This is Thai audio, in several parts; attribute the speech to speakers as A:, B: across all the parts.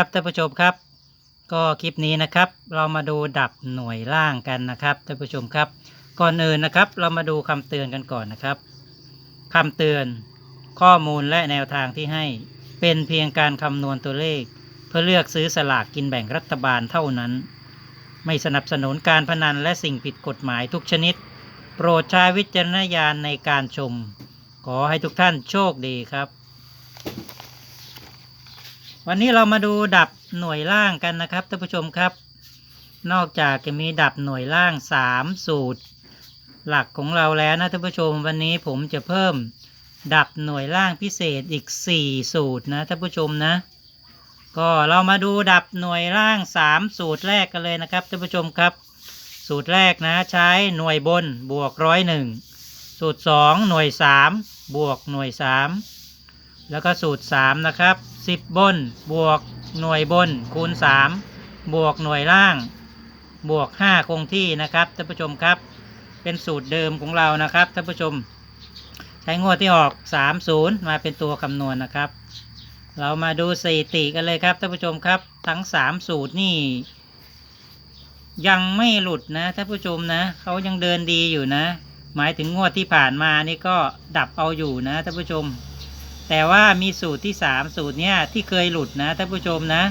A: ครับท่านผู้ชมครับ ก็คลิปนี้นะครับ เรามาดูดับหน่วยล่างกันนะครับท่านผู้ชมครับ ก่อนอื่นนะครับ เรามาดูคำเตือนกันก่อนนะครับคำเตือนข้อมูลและแนวทางที่ให้เป็นเพียงการคำนวณตัวเลข เพื่อเลือกซื้อสลากกินแบ่งรัฐบาลเท่านั้น ไม่สนับสนุนการพนันและสิ่งผิดกฎหมายทุกชนิด โปรดใช้วิจารณญาณในการชม ขอให้ทุกท่านโชคดีครับ วันนี้เรามาดูดับหน่วยล่างกันนะครับท่านผู้ชมครับ นอกจากจะมีดับหน่วยล่าง 3 สูตร หลักของเราแล้วนะท่านผู้ชมวันนี้ผมจะเพิ่มดับหน่วยล่างพิเศษอีก 4 สูตรนะท่านผู้ชมนะ ก็เรามาดูดับหน่วยล่าง 3 สูตรแรกกันเลยนะครับท่านผู้ชมครับ สูตรแรกนะใช้หน่วยบนบวกร้อยหนึ่งสูตร 2 หน่วย 3 บวกหน่วย 3 แล้วก็สูตร 3 นะครับ 10บน บวกหน่วยบน คูณ3บวกหน่วยล่าง บวก5คงที่นะครับท่านผู้ชมครับ เป็นสูตรเดิมของเรานะครับท่านผู้ชม ใช้งวดที่ออก30มาเป็นตัวคำนวณนะครับ เรามาดูสถิติกันเลยครับท่านผู้ชมครับ ทั้ง3สูตรนี่ยังไม่หลุดนะท่านผู้ชมนะเขายังเดินดีอยู่นะ หมายถึงงวดที่ผ่านมานี่ก็ดับเอาอยู่นะท่านผู้ชม แต่ว่ามีสูตรที่สามสูตรเนี้ยที่เคยหลุดนะท่านผู้ชมนะ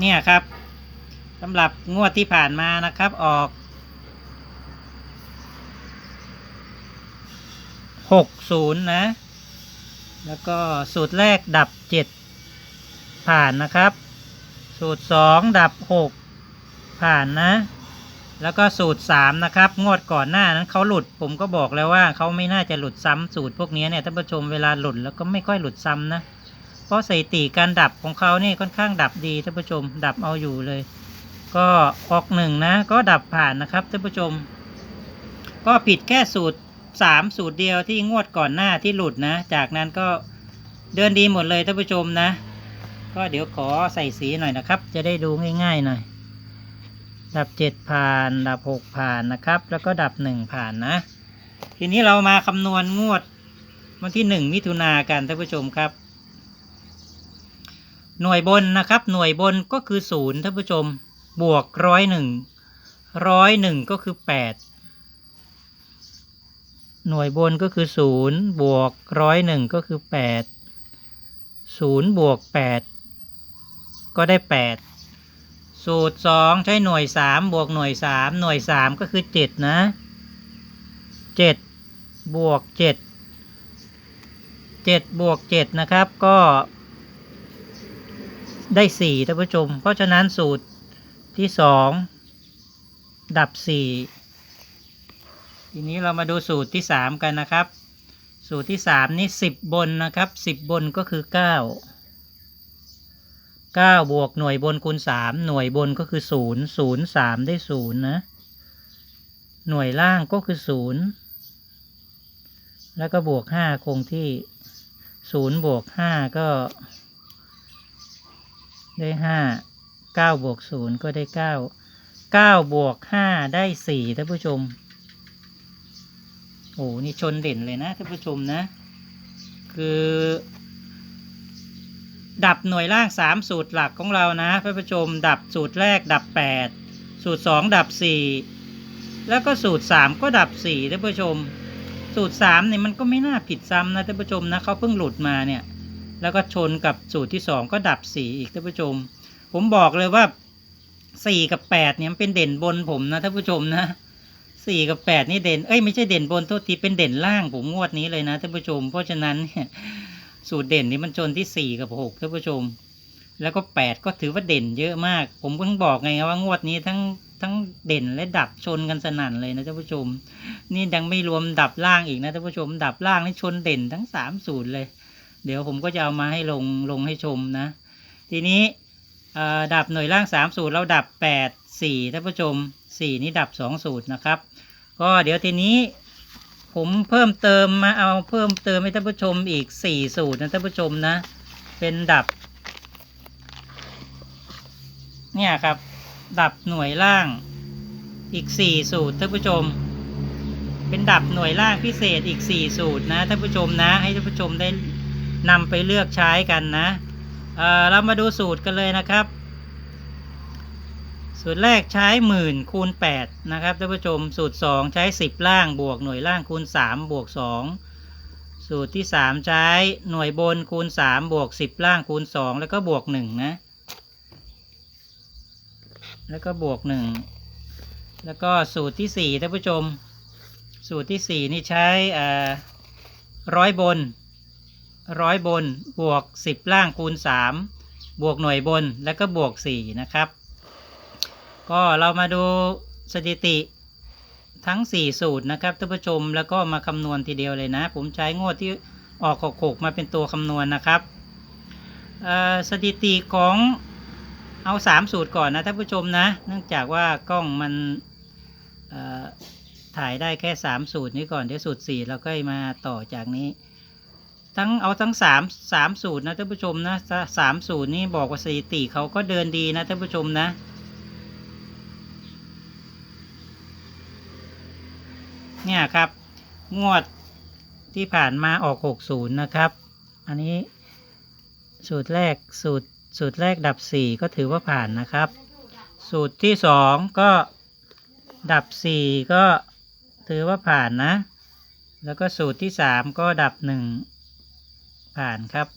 A: เนี่ยครับสำหรับงวดที่ผ่านมานะครับออกหกศูนย์นะ แล้วก็สูตรแรกดับเจ็ดผ่านนะครับ สูตรสองดับหกผ่านนะ แล้วก็สูตรสามนะครับ งวดก่อนหน้านั้นเขาหลุด ผมก็บอกแล้วว่าเขาไม่น่าจะหลุดซ้ำสูตรพวกนี้เนี่ยท่านผู้ชมเวลาหลุดแล้วก็ไม่ค่อยหลุดซ้ำนะ เพราะสถิติการดับของเขานี่ค่อนข้างดับดีท่านผู้ชม ดับเอาอยู่เลย ก็ออกหนึ่งนะ ก็ดับผ่านนะครับท่านผู้ชม ก็ผิดแค่สูตรสามสูตรเดียวที่งวดก่อนหน้าที่หลุดนะ จากนั้นก็เดินดีหมดเลยท่านผู้ชมนะ ก็เดี๋ยวขอใส่สีหน่อยนะครับ จะได้ดูง่ายๆหน่อย ดับเจ็ดผ่าน ดับหกผ่านนะครับ แล้วก็ดับหนึ่งผ่านนะ ทีนี้เรามาคำนวณงวดวันที่หนึ่งมิถุนากันท่านผู้ชมครับ หน่วยบนนะครับ หน่วยบนก็คือศูนย์ท่านผู้ชม บวกร้อยหนึ่งร้อยหนึ่งก็คือแปดหน่วยบนก็คือศูนย์บวกร้อยหนึ่งก็คือแปดศูนย์บวกแปดก็ได้แปด สูตรสองใช้หน่วยสามบวกหน่วยสามหน่วยสามก็คือเจ็ดนะเจ็ดบวกเจ็ดเจ็ดบวกเจ็ดนะครับก็ได้สี่ท่านผู้ชม เพราะฉะนั้นสูตรที่สองดับสี่ทีนี้เรามาดูสูตรที่สามกันนะครับ สูตรที่สามนี่สิบบนนะครับสิบบนก็คือเก้า เก้าบวกหน่วยบนคูณสามหน่วยบนก็คือศูนย์ศูนย์สามได้ศูนย์นะ หน่วยล่างก็คือศูนย์แล้วก็บวกห้าคงที่ศูนย์บวกห้าก็ ได้ห้าเก้าบวกศูนย์ก็ได้เก้าเก้าบวกห้าได้สี่ท่านผู้ชม โอ้นี่ชนเด่นเลยนะท่านผู้ชมนะ คือ ดับหน่วยล่างสามสูตรหลักของเรานะท่านผู้ชม ดับสูตรแรกดับแปดสูตรสองดับสี่แล้วก็สูตรสามก็ดับสี่ท่านผู้ชม สูตรสามเนี่ยมันก็ไม่น่าผิดซ้ำนะท่านผู้ชมนะเขาเพิ่งหลุดมาเนี่ยแล้วก็ชนกับสูตรที่สองก็ดับสี่อีกท่านผู้ชม ผมบอกเลยว่าสี่กับแปดเนี่ยมันเป็นเด่นบนผมนะท่านผู้ชมนะสี่กับแปดนี่เด่น เอ้ยไม่ใช่เด่นบนโทษทีเป็นเด่นล่างผมงวดนี้เลยนะท่านผู้ชม เพราะฉะนั้นเนี่ย สูตรเด่นนี่มันชนที่สี่กับหกท่านผู้ชม แล้วก็แปดก็ถือว่าเด่นเยอะมาก ผมเพิ่งบอกไงว่างวดนี้ทั้งทั้งเด่นและดับชนกันสนั่นเลยนะท่านผู้ชม นี่ยังไม่รวมดับล่างอีกนะท่านผู้ชม ดับล่างนี่ชนเด่นทั้งสามสูตรเลย เดี๋ยวผมก็จะเอามาให้ลงลงให้ชมนะ ทีนี้ดับหน่วยล่างสามสูตรเราดับแปดสี่ท่านผู้ชมสี่นี่ดับสองสูตรนะครับ ก็เดี๋ยวทีนี้ ผมเพิ่มเติมมาเอาเพิ่มเติมให้ท่านผู้ชมอีกสี่สูตรนะท่านผู้ชมนะ เป็นดับ เนี่ยครับ ดับหน่วยล่างอีกสี่สูตรท่านผู้ชม เป็นดับหน่วยล่างพิเศษอีก4สูตรนะท่านผู้ชมนะ ให้ท่านผู้ชมได้นำไปเลือกใช้กันนะเออเรามาดูสูตรกันเลยนะครับ สูตรแรกใช้หมื่นคูณ8นะครับท่านผู้ชมสูตร 2 ใช้ 10 ล่างบวกหน่วยล่างคูณ 3 บวก 2 สูตรที่ 3 ใช้หน่วยบนคูณ 3 บวก 10 ล่างคูณ 2 แล้วก็บวก 1 นะ แล้วก็บวก 1 แล้วก็สูตรที่ 4ท่านผู้ชม สูตรที่ 4 นี่ใช้ร้อยบนร้อยบนบวก 10 ล่างคูณ 3 บวกหน่วยบนแล้วก็บวก 4 นะครับ ก็เรามาดูสถิติทั้ง 4 สูตรนะครับท่านผู้ชมแล้วก็มาคำนวณทีเดียวเลยนะ ผมใช้งวดที่ออกหกมาเป็นตัวคำนวณนะครับสถิติของเอา 3 สูตรก่อนนะท่านผู้ชมนะ เนื่องจากว่ากล้องมันถ่ายได้แค่ 3 สูตรนี้ก่อนเดี๋ยวสูตร 4 เราก็มาต่อจากนี้ ทั้งเอาทั้ง 3 3 สูตรนะท่านผู้ชมนะสามสูตรนี้บอกว่าสถิติเขาก็เดินดีนะท่านผู้ชมนะ เนี่ยครับ งวดที่ผ่านมาออก 60 นะครับ อันนี้สูตรแรกสูตรสูตรแรกดับ 4 ก็ถือว่าผ่านนะครับ สูตรที่ 2 ก็ดับ 4 ก็ถือว่าผ่านนะ แล้วก็สูตรที่ 3 ก็ดับ 1 ผ่านครับ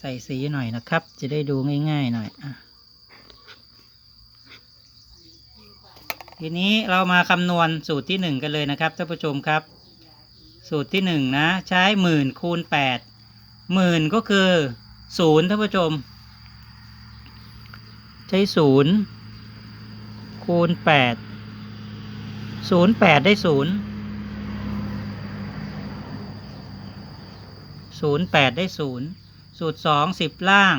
A: ใส่สีหน่อยนะครับ จะได้ดูง่ายๆหน่อยอะ ทีนี้เรามาคำนวณสูตรที่หนึ่งกันเลยนะครับท่านผู้ชมครับ สูตรที่หนึ่งนะใช้หมื่นคูณแปดหมื่นก็คือศูนย์ท่านผู้ชม ใช้ศูนย์คูณแปดศูนย์แปดได้ศูนย์ศูนย์แปดได้ศูนย์สูตรสองสิบล่าง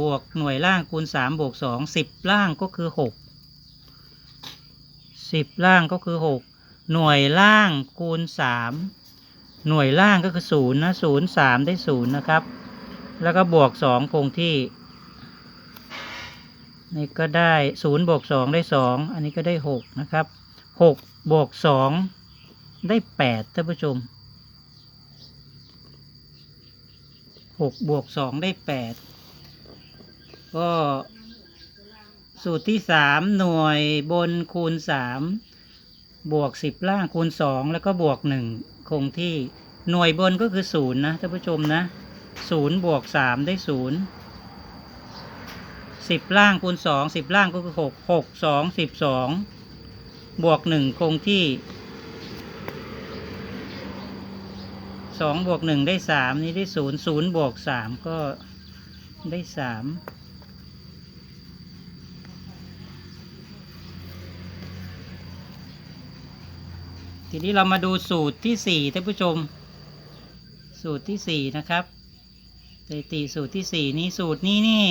A: บวกหน่วยล่างคูณสามบวกสองสิบล่างก็คือหก สิบล่างก็คือหกหน่วยล่างคูณสามหน่วยล่างก็คือศูนย์นะศูนย์สามได้ศูนย์นะครับ แล้วก็บวกสองคงที่ นี่ก็ได้ศูนย์บวกสองได้สองอันนี้ก็ได้หกนะครับหกบวกสองได้แปดท่านผู้ชมหกบวกสองได้แปดก็ สูตรที่สามหน่วยบนคูณสามบวกสิบล่างคูณสองแล้วก็บวกหนึ่งคงที่หน่วยบนก็คือศูนย์นะท่านผู้ชมนะศูนย์บวกสามได้ศูนย์สิบล่างคูณสองสิบล่างก็คือหกหกสองสิบสองบวกหนึ่งคงที่สองบวกหนึ่งได้สามนี่ได้ศูนย์ศูนย์บวกสามก็ได้สาม ทีนี้เรามาดูสูตรที่สี่ท่านผู้ชม สูตรที่สี่นะครับสถิติสูตรที่สี่นี้สูตรนี้นี่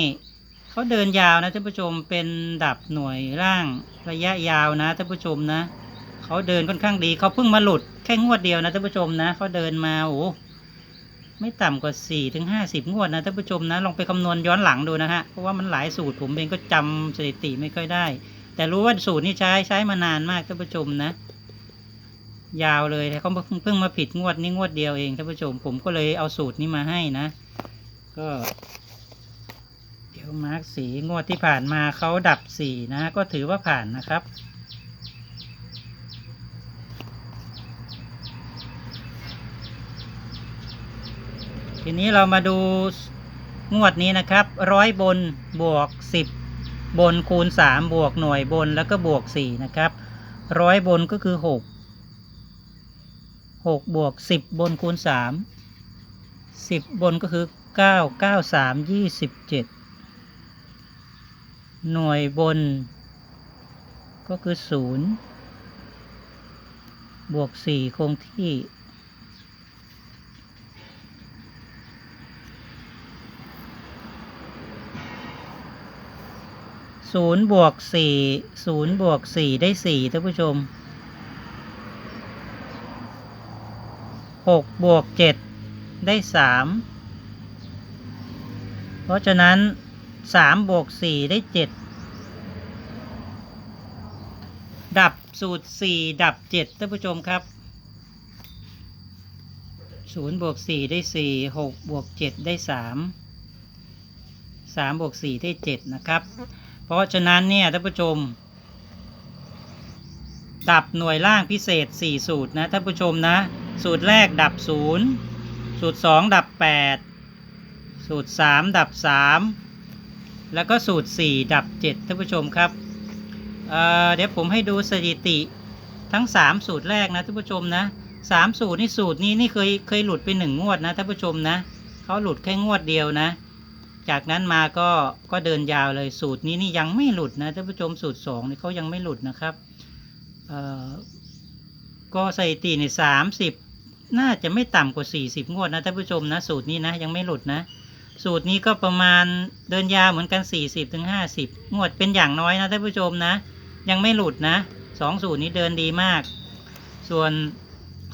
A: เขาเดินยาวนะท่านผู้ชมเป็นดับหน่วยร่างระยะยาวนะท่านผู้ชมนะเขาเดินค่อนข้างดีเขาเพิ่งมาหลุดแค่งวดเดียวนะท่านผู้ชมนะเขาเดินมาโอ้ไม่ต่ำกว่าสี่ถึงห้าสิบงวดนะท่านผู้ชมนะลองไปคำนวณย้อนหลังดูนะฮะเพราะว่ามันหลายสูตรผมเองก็จำสถิติไม่ค่อยได้ แต่รู้ว่าสูตรนี้ใช้ใช้มานานมากท่านผู้ชมนะ ยาวเลยแต่เขาเพิ่งมาผิดงวดนี้งวดเดียวเองท่านผู้ชม ผมก็เลยเอาสูตรนี้มาให้นะ ก็ เดี๋ยวมาร์กสีงวดที่ผ่านมาเขาดับสีนะ ก็ถือว่าผ่านนะครับทีนี้เรามาดูงวดนี้นะครับร้อยบนบวกสิบบนคูณสามบวกหน่วยบนแล้วก็บวกสี่นะครับร้อยบนก็คือหก หกบวกสิบบนคูณสามสิบบนก็คือเก้าเก้าสามยี่สิบเจ็ดหน่วยบน ก็คือศูนย์บวกสี่คงที่ศูนย์บวกสี่ศูนย์บวกสี่ได้สี่ท่านผู้ชม หกบวกเจ็ดได้สามเพราะฉะนั้นสามบวกสี่ได้เจ็ดดับสูตรสี่ดับเจ็ดท่านผู้ชมครับศูนย์บวกสี่ได้สี่หกบวกเจ็ดได้สามสามบวกสี่ได้เจ็ดนะครับ เพราะฉะนั้นเนี่ยท่านผู้ชม ดับหน่วยล่างพิเศษ4สูตรนะท่านผู้ชมนะ สูตรแรกดับ 0 สูตร 2 ดับ 8 สูตร 3 ดับ 3 แล้วก็สูตร 4 ดับ 7ท่านผู้ชมครับเเดี๋ยวผมให้ดูสถิติทั้ง 3 สูตรแรกนะท่านผู้ชมนะ3สูตรนี่สูตรนี้นี่เคยเคยหลุดไป1งวดนะท่านผู้ชมนะเขาหลุดแค่งวดเดียวนะ จากนั้นมาก็ก็เดินยาวเลยสูตรนี้นี่ยังไม่หลุดนะท่านผู้ชมสูตร2นี่เขายังไม่หลุดนะครับเอ่อก็สถิติในสามสิบ น่าจะไม่ต่ำกว่าสี่สิบงวดนะท่านผู้ชมนะสูตรนี้นะยังไม่หลุดนะ สูตรนี้ก็ประมาณเดินยาวเหมือนกันสี่สิบถึงห้าสิบงวดเป็นอย่างน้อยนะท่านผู้ชมนะ ยังไม่หลุดนะสองสูตรนี้เดินดีมาก ส่วน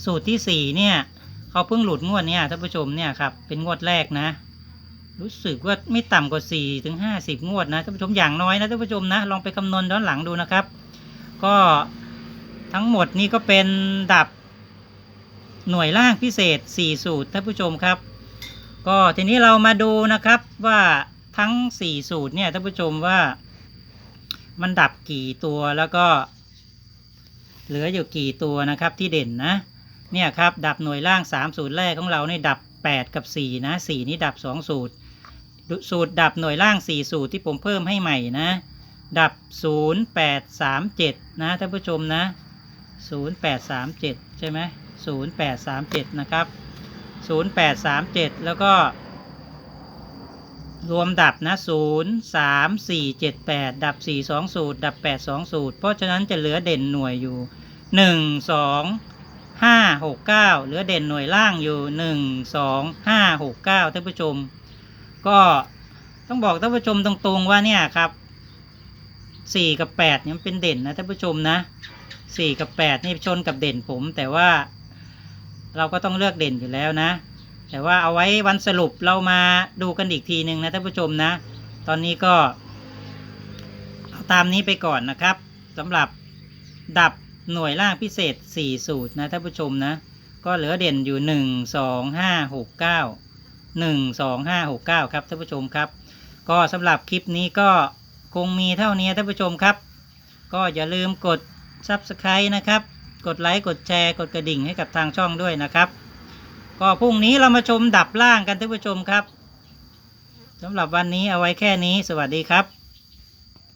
A: สูตรที่สี่เนี่ยเขาเพิ่งหลุดงวดเนี่ยท่านผู้ชมเนี่ยครับเป็นงวดแรกนะ รู้สึกว่าไม่ต่ำกว่าสี่ถึงห้าสิบงวดนะท่านผู้ชมอย่างน้อยนะท่านผู้ชมนะลองไปคำนวณย้อนหลังดูนะครับ ก็ทั้งหมดนี้ก็เป็นดับ หน่วยล่างพิเศษ 4 สูตรท่านผู้ชมครับ ก็ทีนี้เรามาดูนะครับว่าทั้ง 4 สูตรเนี่ยท่านผู้ชมว่า มันดับกี่ตัวแล้วก็ เหลืออยู่กี่ตัวนะครับที่เด่นนะ เนี่ยครับดับหน่วยล่าง 3 สูตรแรกของเราในดับ 8 กับ 4 นะ 4 นี้ดับ 2 สูตร สูตรดับหน่วยล่าง 4 สูตรที่ผมเพิ่มให้ใหม่นะ ดับ 0837 นะท่านผู้ชมนะ 0837 ใช่ไหม 0837 นะครับ 0837 แล้วก็รวมดับนะ0 3 4 7 8 ดับ 4 2สูตร ดับ 8 2สูตร เพราะฉะนั้นจะเหลือเด่นหน่วยอยู่ 1 2 5 6 9 เหลือเด่นหน่วยล่างอยู่ 1 2 5 6 9ท่านผู้ชม ก็ต้องบอกท่านผู้ชมตรงๆว่าเนี่ยครับสี่กับแปดเนี่ยมันเป็นเด่นนะท่านผู้ชมนะสี่กับแปดนี่ชนกับเด่นผมแต่ว่า เราก็ต้องเลือกเด่นอยู่แล้วนะ แต่ว่าเอาไว้วันสรุปเรามาดูกันอีกทีหนึ่งนะท่านผู้ชมนะ ตอนนี้ก็เอาตามนี้ไปก่อนนะครับสำหรับดับหน่วยล่างพิเศษ 4 สูตรนะท่านผู้ชมนะ ก็เหลือเด่นอยู่ 1 2 5 6 9 1 2 5 6 9 ครับท่านผู้ชมครับ ก็สำหรับคลิปนี้ก็คงมีเท่านี้ท่านผู้ชมครับ ก็อย่าลืมกด Subscribe นะครับ กดไลค์กดแชร์กดกระดิ่งให้กับทางช่องด้วยนะครับ ก็พรุ่งนี้เรามาชมดับล่างกันท่านผู้ชมครับสำหรับวันนี้เอาไว้แค่นี้ สวัสดีครับ